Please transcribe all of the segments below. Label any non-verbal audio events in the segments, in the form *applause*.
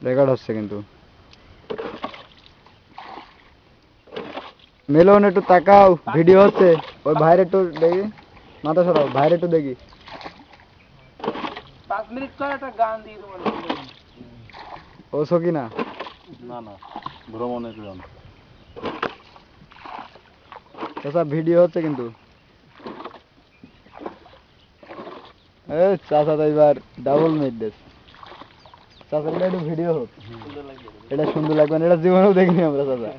Record হচ্ছে কিন্তু। মিলন একটু তাকাও ভিডিও হচ্ছে। ওই ভাইয়ের একটু দেখি। মাথা সরাও ভাইয়ের একটু দেখি। পাঁচ মিনিট পর একটা গান দিয়ে তোমার ও সকি না না না ভ্রমণের গান। চাচা ভিডিও হচ্ছে কিন্তু। এই চাচা তো এবার ডাবল মেট দেশ। চাচা এটা একটু ভিডিও হোক। এটা সুন্দর লাগবে না এটা জীবনেও দেখিনি আমরা চাচা।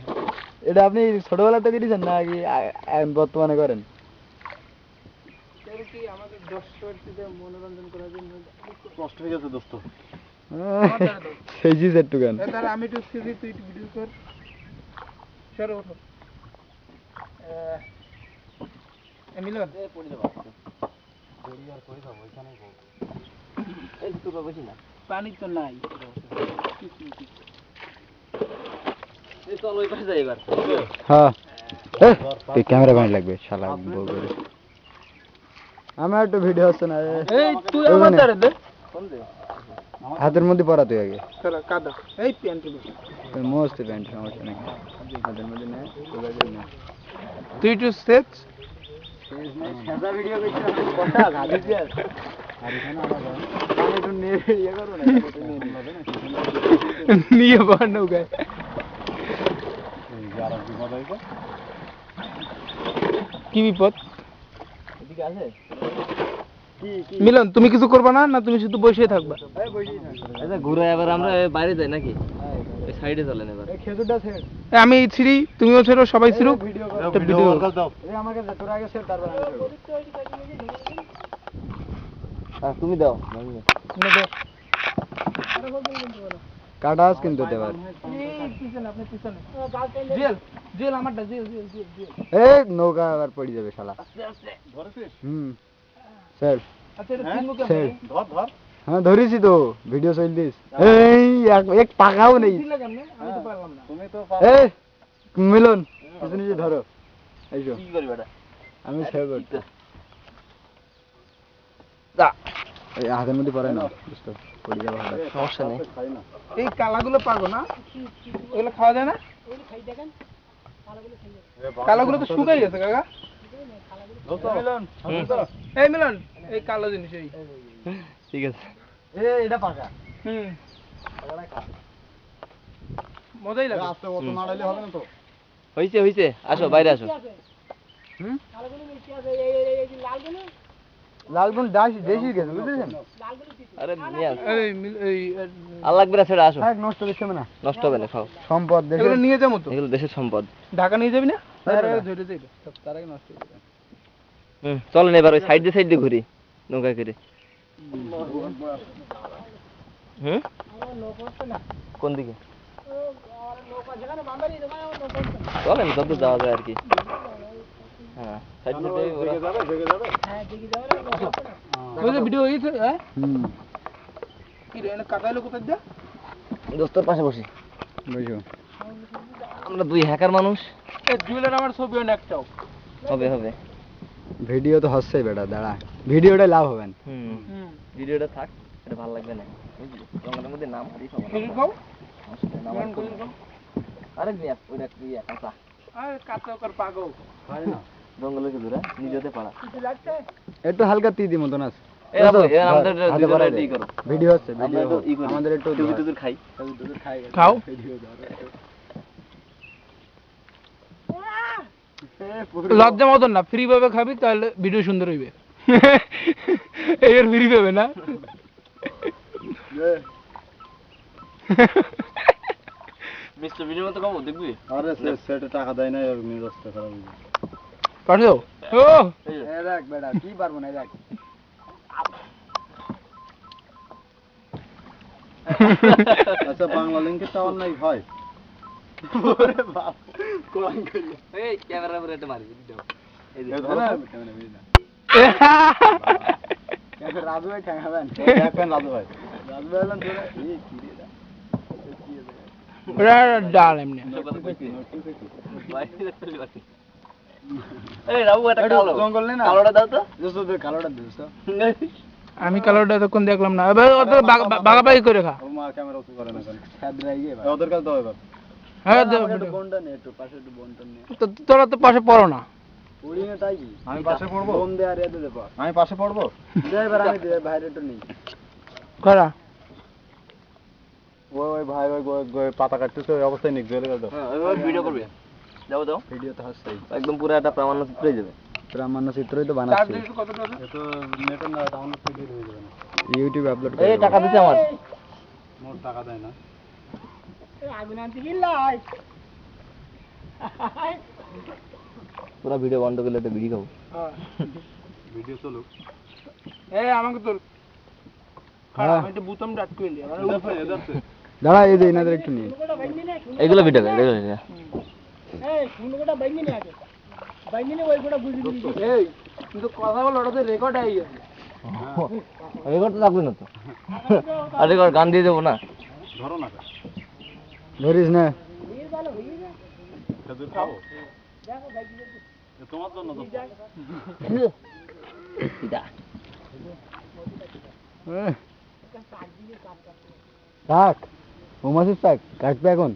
এটা আপনি ছোটবেলা থেকে দিয়েছেন না কি বর্তমানে করেন? এর কি আমাদের দর্শকদের মনোরঞ্জন করার জন্য কষ্ট হয়ে গেছে দোস্ত সেই জিজ একটু গান এ তাহলে আমি একটু সিরি তুই একটু ভিডিও কর সরে ওঠো আহ, এ মিলন পানি তো নাই হ্যাঁ এ, তুই ক্যামেরা বাইন লাগবে শালা বউ করে। আমার একটু ভিডিও হচ্ছে না এ। এই তুই ওই আমার মানে। দ্বারে দে হাতের মধ্যে পরা তুই আগে চলো কাদা এই প্যান্ট তোর মস্ত প্যান্ট সমস্যা নেই হাতের মধ্যে নে তোর আগে নে। তুই একটু সেচ আমি একটু নিয়ে বান নৌকায়। কি বিপদ? মিলন তুমি কিছু করবা না? না তুমি শুধু বসে থাকবা? আচ্ছা ঘুরে এবার আমরা বাইরে যাই নাকি সাইডে চলেন এবার আমি ছিড়ি তুমিও ছেড়ো সবাই ছিড়ুক ভিডিও আমাকে তোর আগে তারপর হ্যাঁ, তুমি দাও। কাটা আস কিন্তু জেল এই নৌকা আবার পড়ে যাবে শালা। হুম স্যার। আচ্ছা হ্যাঁ ধরেছি তো ভিডিও চল দিস। এই এক- এক পাকাও নেই। দিলে কেমনে? আমি তো পারলাম না। তুমি তো এই মিলন কিছু নিজে ধরো। এই আমি এই হাতের মধ্যে পড়ে না। পড়ে যাবে সমস্যা নেই। এই কালাগুলো পারব না? ওগুলো খাওয়া যায় না? কালাগুলো তো শুকাই গেছে কাকা। দোস্ত এই মিলন এই কালো জিনিস এই। ঠিক আছে। এটা পাকা। হুম। মজাই লাগে। আস্তে অত নাড়াইলে হবে না তো? হইছে হইছে। আসো বাইরে আসো। হুম? লালগুন দেশি দেশি গেছে বুঝেছেন? আরে নিয়ে এই লাগবে না ছেড়ে আসো। নষ্ট করছে না। নষ্ট হবে না খাও। সম্পদ দেশে এগুলো নিয়ে যাব তো? এগুলো দেশের সম্পদ। ঢাকা নিয়ে যাবি না। ধরে যাইবে। তার আগে নষ্ট হয়ে যাবে। হুম চলেন এবার ওই সাইড দিয়ে সাইড দিয়ে ঘুরি নৌকা করে। হুম? কোন দিকে? চলেন যত যাওয়া যায় আর কি। হ্যাঁ। ভিডিও হয়েছে হ্যাঁ? হুম। কি রে কাকা এলো কোথায় দিয়া? দোস্তর পাশে বসি। বুঝো আমরা দুই হ্যাকার মানুষ। আমার ছবি হয় একটাও। হবে হবে। ভিডিও তো হচ্ছেই বেটা দাঁড়া। ভিডিওটা লাভ হবে হুম। হুম। ভিডিওটা থাক এটা ভালো লাগবে না। বুঝলি? তোমাদের মধ্যে নাম হারিয়ে কেমন আর কাঁচা? আরে কাঁচা কর পাগো খাই না। জঙ্গলের খেজুরা নিজেতে পাড়া। একটু হালকা তিদি মতন আছে। ই করো। ভিডিও আমাদের একটু খাই। খাও। লজ্জা মতন না ফ্রি ভাবে খাবি তাহলে ভিডিও সুন্দর হইবে। এর ফ্রি পাবে না? মিস্টার ভিডিওর মতো কম দেখবি? আরে সেটে টাকা দেয় না এর মেজাজটা খারাপ হয়ে। পারছ? ও! এই দেখ বেটা কি পারব না দেখ। আচ্ছা বাংলা লিঙ্কের টাওয়ার নাই হয়। এই ক্যামেরার উপরে একটা মারি ভিডিও এই তো। রাজু ভাই ঠেঙাবেন দেখেন রাজু ভাই। রাজু ভাই হলেন তোরা এই কি রে ওরা ডাল এমনি। কালোটা কালোটা আমি কালারটা এতক্ষণ দেখলাম না। এবার বাগা- বাগাবাগি করে খা। হ্যাঁ তো তোরা তো পাশে পড়ো না। উড়ি তাই কি? আমি পাশে পড়ব? আমি পাশে পড়ব? দে এবার আমি দে বাইরে একটু নেই করা ওই ওই ভাই ওই পাতা কাটতেছে ওই অবস্থায় নিক জেলে ভিডিও করবে। যাও দাও ভিডিও তো হাসছে। একদম পুরো একটা প্রামাণ্য চিত্র হয়ে যাবে। প্রামাণ্য চিত্রই তো বানাচ্ছি। তো নেটে না ডাউনলোড করে দিয়ে যাবে না ইউটিউবে আপলোড এই টাকা দিতে আমার। মোর টাকা দেয় না। পুরো ভিডিও বন্ধ করলে একটা ভিডিও খাব ভিডিও চলুক। এই আমাকে তোর হ্যাঁ। দাঁড়া এই যে এনাদের একটু নিয়ে। এগুলো ভিডিও করে এগুলো video। এই কিন্তু কথা বল রেকর্ড হয়ে। গেছে রেকর্ড তো থাকবে না তো। *laughs* আর রেকর্ড গান দিয়ে দেবো না। ধরো না ধরিস না। খেজুর খাব? এ তোমার জন্য তো। এটা। এহ। থাক। ওমাসিস থাক কাটবে এখন।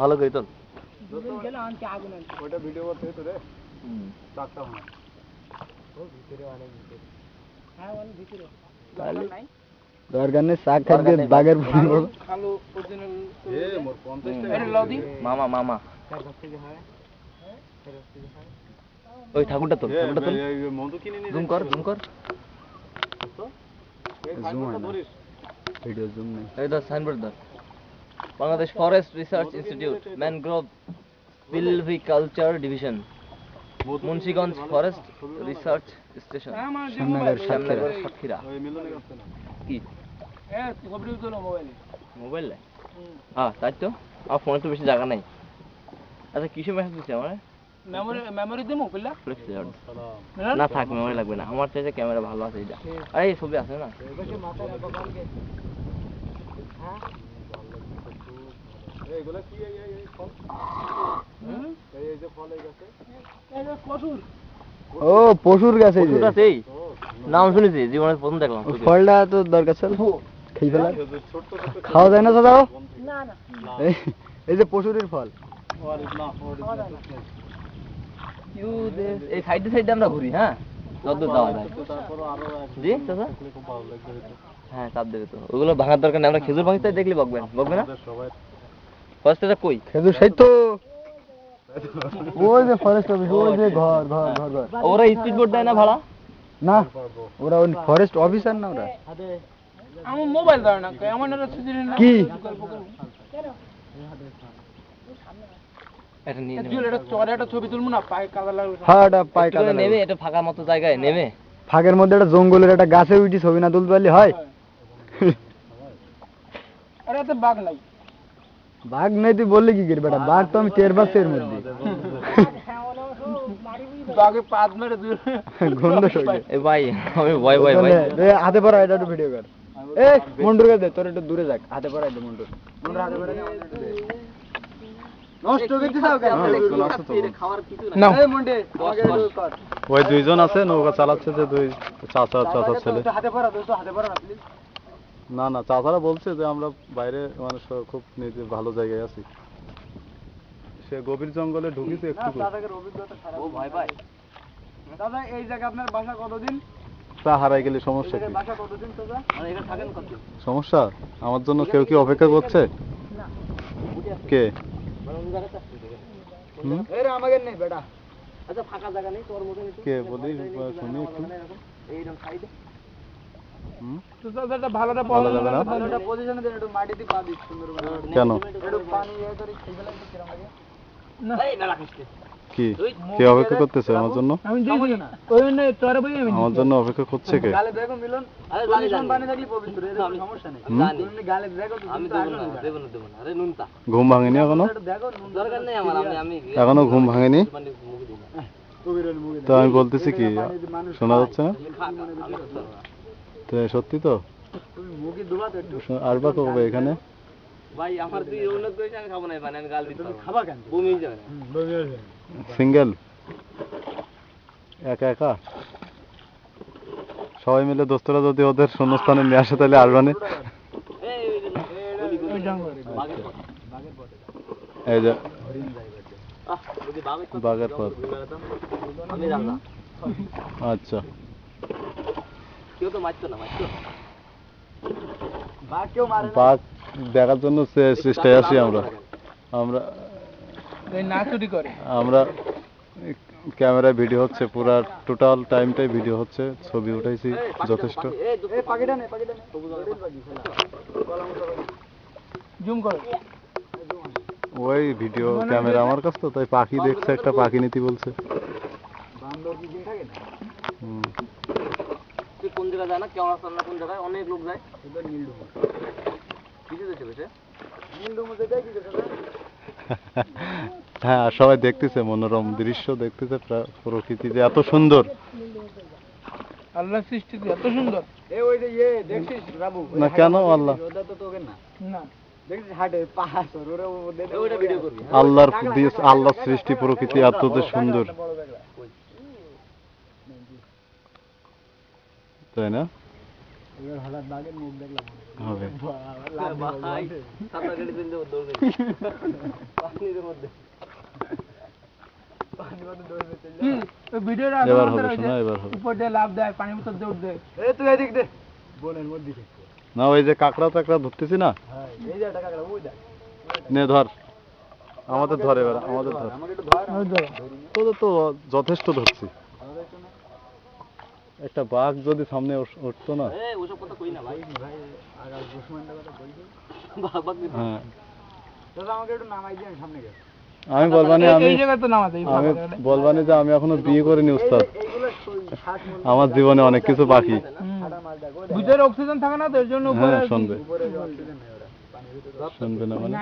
ভালো করে তোল। ওইটা ভিডিও করতে তো রে। চারটা দরকার নেই। শাক খাইতে বাঘের ফুল বলো। খালো অরিজিনাল এ মোর 50 টাকা। এটা লদি মামা মামা। ওই ঠাকুরটা তোল এ, ঠাকুরটা জুম কর জুম কর। ভিডিও জুম নেই। এই ধর সাইনবোর্ড ধর। Bangladesh forest research institute mangrove silviculture division Munshiganj forest research station Shyamnagar Satkhira কি? মোবাইলে মোবাইল হ্যাঁ তাই তো। আমার ফোনে তো বেশি জায়গা নাই। আচ্ছা কিসে মেসেজ দিচ্ছে আমার? মেমোরি মেমোরি দেবো পিল্লা ফ্লেক্স না থাক মেমোরি লাগবে না। আমার ক্যামেরা ভালো আছে এটা আরে এই ছবি আছে না? এ, কি এই এই এই ফল এই এই যে। ফল এই। গাছে কসুর ও পশুর গাছে নাম শুনেছি জীবনে প্রথম দেখলাম ফলটা তো দরকার ছিল। খেয়ে ফেলা খাওয়া যায় না দাদা না না। এই এই যে পশুরের ফল। ওর না এই সাইডে সাইডে আমরা ঘুরি হ্যাঁ? যত যাওয়া যায়। তারপর আরও এক জি হয়তো। হ্যাঁ চাপ দেবে তো। ওগুলো ভাঙার দরকার নেই। আমরা খেজুর ভাঙতে দেখলে বকবেন বকবে না? সবাই কই? খেজুর সেই তো। ওই যে ফরেস্ট অফিস ওই যে ঘর ঘর ঘর ঘর। ওরা স্পিড বোট দেয় না ভাড়া? না ওরা ওই ফরেস্ট অফিসার না ওরা? আমার মোবাইল দাও না এমন একটা কি? গল্প করব এটা নিয়ে একচুয়ালি এটা চরে একটা ছবি তুলবো না পায়ে কাদা লাগবে হ্যাঁ ওটা পায় কাদা নেমে এটা ফাঁকা মতো জায়গায় নেমে ফাঁকের মধ্যে একটা জঙ্গলের একটা গাছে উঠি ছবি না তুলতে পারলে হয়। আরে এতে বাঘ নাই। বাঘ নেই তুই বললি কি করি বেটা? বাঘ তো আমি টের পাচ্ছি এর মধ্যে। বাঘে পাত মেরে দূর গন্ধ সইলে এ ভাই আমি ভয় ভয় ভাই এ, হাতে পড়া এটা একটু ভিডিও কর। এ মন্ডুর দে তোর একটু দূরে যাক হাতে পড়াই দে মন্ডুর মন্ডুর হাতে পড়াই ওই দুইজন আছে নৌকা চালাচ্ছে যে দুই চাচা চাচা ছেলে। হাতে পড়া দোস্ত হাতে পড়া না প্লিজ না না চাচারা বলছে যে আমরা বাইরে মানে খুব নিজে ভালো জায়গায় আছি। সে গভীর জঙ্গলে ঢুকিছে একটু দাদাকে অভিজ্ঞতা খারাপ। ও ভয় পায়। দাদা এই জায়গা আপনার বাসা কতদিন? তা হারাই গেলে সমস্যা কি? বাসা কতদিন দাদা মানে এখানে থাকেন কত? সমস্যা? আমার জন্য কেউ কি অপেক্ষা করছে? কে? আচ্ছা ফাঁকা জায়গা নেই তোর মতন একটু কে বলি? শুনি একটু। এইরকম সাইডে হুম? তো দাদা একটা ভালোটা ভালো যাবে না? ভালো একটা পজিশনে দেন একটু মাটিতে পা দিস সুন্দর করে কেন কি? কে অপেক্ষা করতেছে আমার জন্য? আমি ওই জন্য বই আমি আমার জন্য অপেক্ষা করছে কে? গালে দেখো মিলন। আরে জানি, জানি। পানি পবিত্র এর সমস্যা নেই। জানি। তুমি গালে দেখো আমি দেবো না। দেবো না দেবো না। আরে নুনতা ঘুম ভাঙেনি এখনও? দেখো নুন দরকার নেই আমার আমি আমি এখনও ঘুম ভাঙেনি? তো আমি বলতেছি কি শোনা যাচ্ছে না। তো সত্যি তো? আসবা কবে এখানে? ভাই আমার তুই উন্নত করেছিস আমি খাব না মানে আমি গাল দিতে খাবা কেন? বমি হয়ে যাবে সিঙ্গেল একা একা? সবাই মিলে দোস্তরা যদি ওদের শূন্যস্থানে নিয়ে আসে তাহলে বাঘের পথ। আচ্ছা। বাঘ দেখার জন্য চেষ্টায় আছি আমরা। আমরা আমরা ক্যামেরায় ভিডিও হচ্ছে পুরো টোটাল টাইমটাই ভিডিও হচ্ছে ছবি উঠাইছি যথেষ্ট। এই পাখিটা নে পাখিটা নে। জুম করো। ওই ভিডিও ক্যামেরা আমার কাছে তো তাই পাখি দেখছে একটা পাখি নীতি বলছে। বান্দর কি দিন থাকে না? হুম। তুই কোন জায়গায় যায় না কোন জায়গায় অনেক লোক যায়। কিছু নীলডুম কি হ্যাঁ আর সবাই দেখতেছে মনোরম দৃশ্য দেখতেছে প্রকৃতি যে এত সুন্দর আল্লাহ সৃষ্টি এত সুন্দর ইয়ে না, কেন আল্লাহ? আল্লাহর দিস আল্লাহর সৃষ্টি প্রকৃতি এত যে সুন্দর তাই না এবার হঠাৎ বাঘের মুখ দেখলাম। হবে। ভাই সাঁতার কেটে দিন দেবো পানির মধ্যে না ওই যে কাঁকড়া টাকড়া ধরতেছি না? হ্যাঁ এই যে একটা কাকড়া ওই দেখ। নে ধর। আমাদের ধর এবার আমাদের ধর। তো যথেষ্ট ধরছি। একটা বাঘ যদি সামনে উঠতো না। এ ওসব কথা কই না ভাই। ভাই আগাল দুশ্মনটা কথা বলছি? বাঘ বাঘ দিবি। হ্যাঁ। দিয়ে আমি আমি বলবানি আমি এই জায়গায় তো নামাতে এই আমি জায়গাটা। বলবানি যে আমি এখনও বিয়ে করিনি উস্তাদ। আমার জীবনে অনেক কিছু বাকি। ভিতরে অক্সিজেন থাকে না তো এর জন্য উপরে হ্যাঁ শুনবে। উপরে যে অক্সিজেন নেই শুনবে না মানে?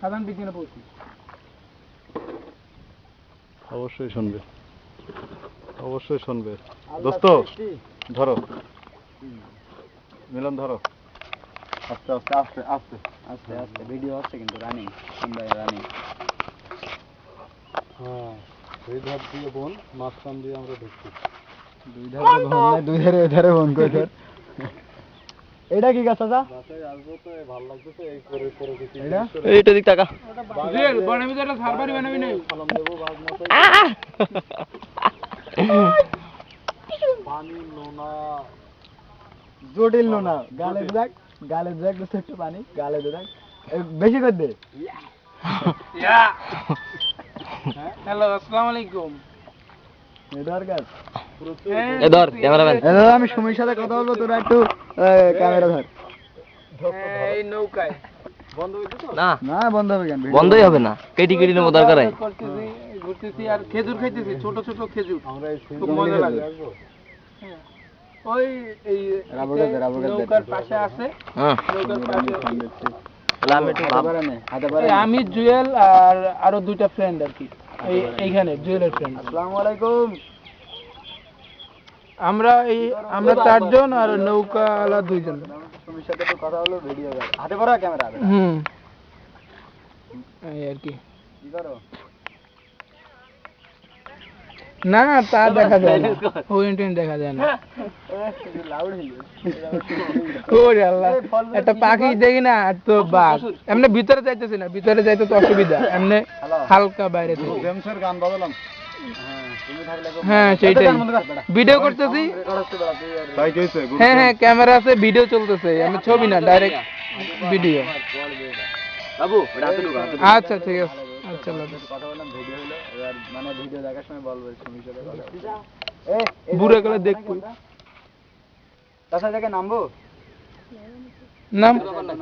সাধারণ বিজ্ঞানে পড়ছি। অবশ্যই শুনবে। অবশ্যই শুনবে। দোস্ত ধরো। মিলন ধরো। আস্তে আস্তে আস্তে আস্তে। আস্তে আস্তে ভিডিও হচ্ছে কিন্তু রানিং সুন্দর রানিং হ্যাঁ এই ধার দিয়ে বোন মাঝখান দিয়ে আমরা ঢুকছি। দুই ধারে ঘন নাই, দুই ধারে এধারে ফোন করে ধর। এটা কি গাছ এটা? এইটা দিক টাকা বনের ভিতরে সারবারি বানাবি নাই *laughs* জটিল নোনা গালে দেখ গালে দেখ তো একটু পানি গালে দে দেখ। বেশি করে দে। হ্যালো আসসালামু আলাইকুম। আমি সুমির সাথে কথা বলব তোরা একটু ক্যামেরা ধর। এই নৌকায়। না। না বন্ধ হবে কেন? বন্ধই হবে না। কেটি কেটি নেব দরকার ঘুরতেছি আর খেজুর খাইতেছি ছোট ছোট খেজুর। খুব মজা লাগে। হ্যাঁ। ওই এই নৌকার পাশে আছে। হ্যাঁ। নৌকার পাশে আমি জুয়েল আর আরও দুইটা ফ্রেন্ড আর কি। এইখানে জুয়েলের ফ্রেন্ড আসসালামু আলাইকুম। আমরা এই আমরা চারজন আর নৌকাওয়ালা দুইজন। সুমির সাথে একটু কথা হলো ভিডিও হাতে পারা ক্যামেরা? হুম। এই আর কি। কি করো? না তা *laughs* দেখা যায় না। *laughs* দেখা যায় না। ওরে আল্লাহ। একটা পাখি দেখি না তো বাঘ। এমনি ভিতরে যাইতেছি না ভিতরে যাইতে তো অসুবিধা। এমনি হালকা বাইরে থেকে। জেমসের গান বাজালাম। হ্যাঁ হ্যাঁ সেইটাই। ভিডিও করতেছি? হ্যাঁ হ্যাঁ ক্যামেরা আছে ভিডিও চলতেছে। আমি ছবি না ডাইরেক্ট ভিডিও আচ্ছা ঠিক আছে। আচ্ছা কথা বললাম ভিডিও হলো এবার মানে ভিডিও দেখার সময় বলব সুমির সাথে কথা এ এই গেলে দেখব। তাছাড়া জায়গায় নামবো? নাম।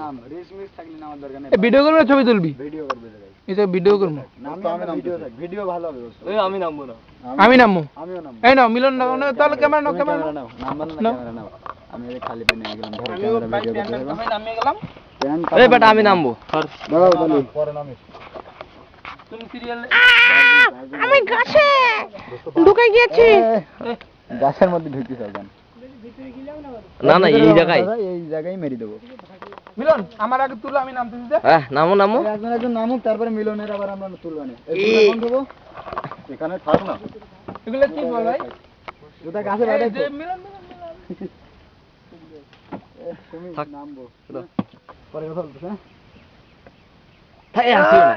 নাম রিস মিস থাকলে নামার দরকার নেই। ভিডিও করবি ছবি তুলবি? ভিডিও করবে এটা ভিডিও করব। নাম আমি ভিডিও থাক ভিডিও ভালো হবে অবশ্য। এই আমি নামবো না। আমি নামবো? আমিও নাম এই নাও মিলন নাও না তাহলে ক্যামেরা নাও ক্যামেরা ক্যামেরা নাও। নাম্বার না ক্যামেরা নাও। আমি এই খালি পেনে গেলাম ধরো ক্যামেরা ভিডিও করতে হবে নামিয়ে গেলাম। এই বেটা আমি নামবো। দাঁড়াও। পরে নামিস। তুমি সিরিয়াল এ, গাছের মধ্যে ঢুকতে চাও না না এই জায়গায়। এই জায়গায় মেরে দেবো। মিলন আমার আগে তুলো আমি নামতেছি যে। হ্যাঁ নামো নামো। একজন একজন নামুক তারপরে মিলনের আবার আমরা তুলবানি এখানে থাক না। এগুলো কি বল ভাই? ওটা গাছে এই মিলন মিলন মিলন। থাক। নামবো। পরে কথা বলতেছ হ্যাঁ? থাক, এই আসিও না।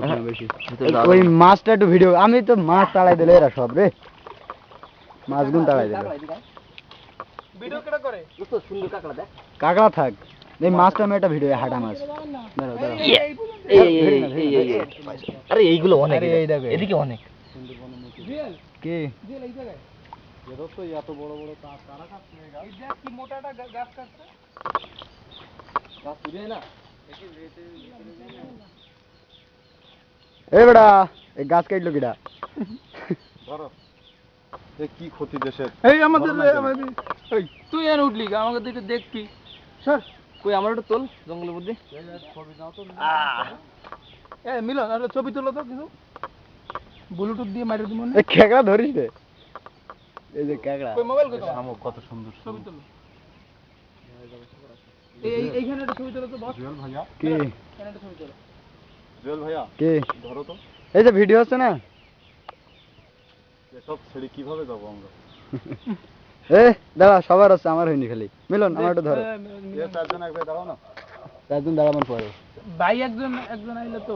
হ্যাঁ, মাছটা একটু ভিডিও আমি তো মাছ তাড়াই দিলে এরা সব রে। মাছগুন তাড়াই দিলে। কাকড়া থাক। এই মাছটা আমি একটা ভিডিও হাটা মাছ। আরে এইগুলো অনেক এদিকে অনেক। কে? এত বড় বড় গাছ কাটছে। গাছ না। এই বেড়া এই গাছ কাটলো এ কি ক্ষতি দেশের? এই আমাদের না তুই এর উঠলি আমাকে দেখবি স্যার কই আমার একটু তোল জঙ্গলের মধ্যে। এ মিলন আর ছবি তুলো তো কিছু। ব্লুটুথ দিয়ে মারি দিব কাকড়া ধরিস রে এই যে কাকড়া কই মোবাইল কই শামুক কত সুন্দর ছবি তুলো। এইখানে একটা ছবি তুলো তো বস জুয়েল ভাইয়া। কি? এখানে একটা ছবি তুলো। জুয়েল ভাইয়া কি? ধরো তো। এই যে ভিডিও হচ্ছে না? এসব ছেড়ে কীভাবে যাব আমরা? *laughs* এ দাঁড়া সবার হচ্ছে আমার হয়নি খালি। মিলন আমার ধরো। এ, মিলন, এ মিলন। চারজন এক দাঁড়াও না। চারজন দাঁড়াবার পরে। ভাই একজন একজন আইলে তো।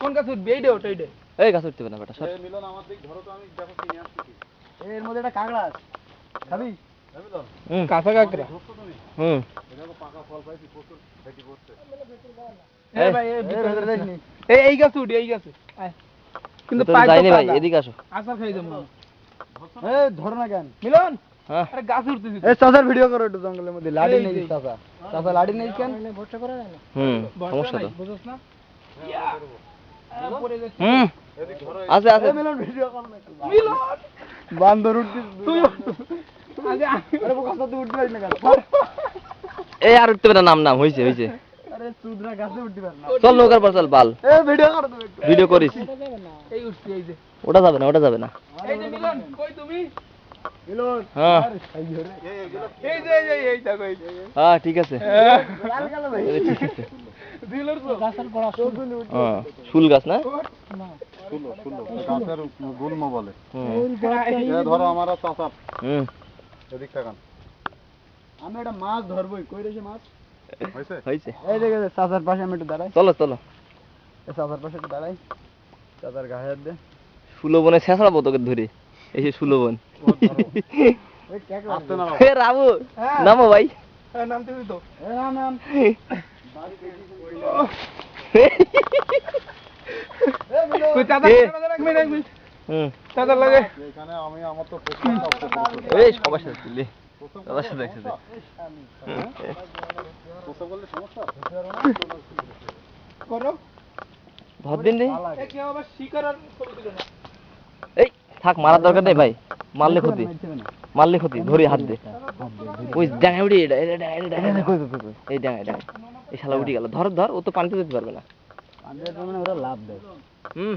কোন গাছ উঠবি? এইটা ওটা এইটা এই গাছ উঠতে পারে না বেটা মিলন আমার দিক ধরো তো আমি দেখো কি নিয়ে আসছি এর মধ্যে একটা কাকড়া আছে। খাবি? হুম লাড়ি নেই লাড়ি নেই আছে আছে। মিলন ভিডিও বান্দর এই আর উঠতে পারে নাম নাম হইছে হইছে। চল নৌকার পর চল বাল। ভিডিও করিস। ওটা যাবে না ওটা যাবে না। হ্যাঁ।, হ্যাঁ। ঠিক আছে। ঠিক আছে। শুল হ্যাঁ, গাছ না? গাছের গুল্ম বলে। হ্যাঁ। ধরো আমার চাষা এদিক তাকান আমি একটা মাছ ধরবই কই রেছে মাছ? হয়েছে হয়েছে এই দেখে চাচার পাশে আমি একটু দাঁড়াই। চলো চলো। এই চাচার পাশে একটু দাঁড়াই। চাচার গায়ে হাত দে। সুলভনে শেষড়াবো তোকে ধরে। এই যে সুলভন এই কাকড়া আসতে না হে রাবু নামো ভাই। হ্যাঁ, নামতেছি তো। নাম নাম। কই হুম। চাদর লাগে। এখানে আমি আমার তো প্রথম এই সবার সাথে তুলি সবার সাথে একসাথে সমস্যা? করো। ধর দিন রে এই থাক মারার দরকার নেই ভাই। মারলে ক্ষতি। মারলে ক্ষতি ধরে হাত দে ওই ডাঙায় এটা এই ডাঙায় ডাঙায়। এই শালা উঠে গেল। ধর ধর ও তো পানিতে যেতে পারবে না। মানে ওরা লাভ দেয়। হুম।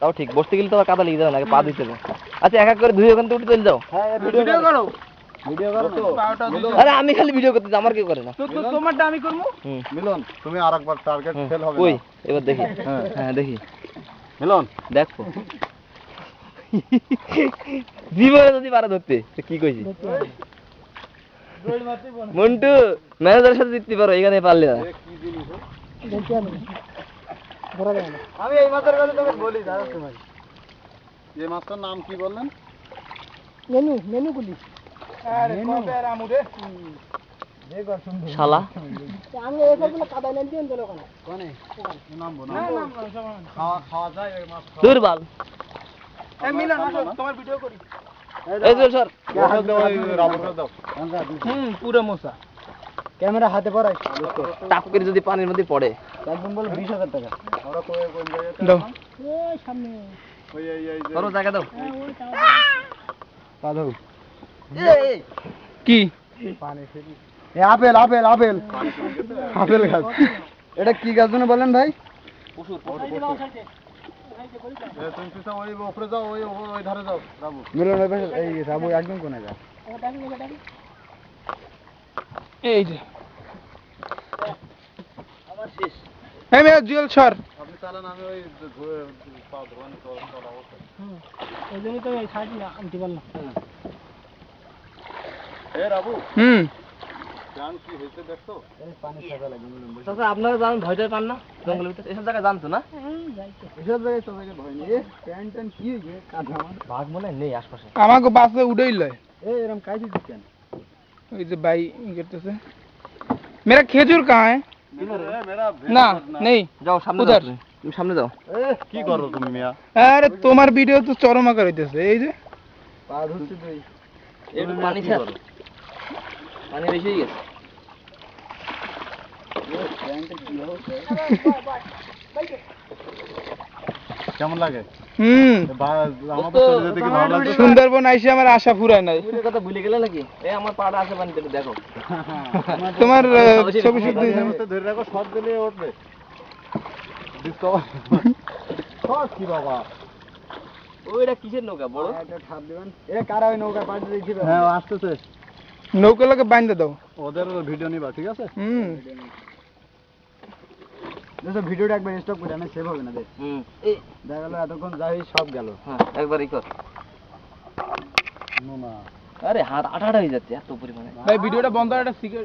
তাও ঠিক বসতে গেলে তো আবার কাদা লেগে যাবে না পা দিতে হবে। আচ্ছা এক এক করে ধুয়ে ওখান থেকে উঠে চলে যাও। হ্যাঁ ভিডিও করো। ভিডিও করো। আরে আমি খালি ভিডিও করতে আমার কেউ করে না। তো তোমারটা আমি করব? মিলন তুমি আর একবার টার্গেট ফেল হবে কই? এবার দেখি। হ্যাঁ। হ্যাঁ দেখি। মিলন। দেখো। জীবনে যদি পারা ধরতে কি কইছি? মন্টু ম্যানেজারের সাথে জিততে পারো এখানে পারলে না। আমি এই মাছের কথা তোকে বলি দাদা তোমার এই মাছটার নাম কি বললেন? আরে কবে আর আমুরে শালা। নামবো না না না না, সবাই না। খাওয়া খাওয়া যায় ওই মাছ দুর্বল এই মিলন তোমার ভিডিও করি। এই তো স্যার ওটা দাও, ওই রাবারটা দাও হুম পুরো ক্যামেরা হাতে পড়াই। টাপ করে যদি পানির মধ্যে পড়ে। একদম বলো বিশ হাজার টাকা। ওরা কই কোন দাও। ওই এই এই যে ধরো। জায়গা দাও পাধৌ কি? A apple apple apple. Apple গাছ। এটা কি গাছ যেন বলেন ভাই? ওই ওই ওই- ওই ওই এই রাবু একদম কোনে যা এই যে। এই মেয়ে জুয়েল সর আপনি চালান আমি ওই পা ধোয়ানি তো চলা অবস্থা এ রাবু হুম। বসে চাচা আপনারা জানেন ভয়টাই পান না জঙ্গলের ভিতরে। এসব জায়গায় জানতো না? এসব জায়গায় সব ভয় নেই। এ প্যান্ট ট্যান্ট কি হয়েছে? কাঁধা আমার। বাঘ মনে নেই আশপাশে। আমাকে বাসে উঠেই লয়। এ এরকম কাজ ওই যে ভাই করতেছে। মেরা খেজুর কাহা না নেই। যাও সামনে উধার। তুমি। তুমি। সামনে যাও। কি করো তুমি মিয়া? আরে তোমার ভিডিও তো চরম আকার হইতেছে। এই যে। পা ধরছি তুই একটু পানি ছাড়। পানি বেশি হয়ে গেছে। *laughs* কেমন লাগে? হুম। এ, বা- আমার তো শরীরে দেখে ভালো লাগছে সুন্দরবন আইসে আমার আশা ফুরায় নাই। কথা ভুলে গেলে নাকি? এই আমার পাটা আছে পানিতে দেখো। *laughs* তোমার ছবি শুদ্ধ ধরে রাখো শর্ট দিলে উঠবে। ডিসকভার *laughs* শর্ট কি বাবা? ওইটা কিসের নৌকা বড় একটা ঠাপ দিবেন। এ কারা ওই নৌকা হ্যাঁ আসতেছে। নৌকা লোকে বাইন্দা দাও। ওদের ভিডিও নিবা ঠিক আছে? হুম। দেখো ভিডিওটা একবার স্টপ করে আমি সেভ হবে না দেখ। হুম। দেখা গেলো এতক্ষণ যাই সব গেল। হ্যাঁ একবার ই কর। না আরে হাত আঠা আটা হয়ে যাচ্ছে এত পরিমাণে। ভাই ভিডিওটা বন্ধ করে একটা সিগারেট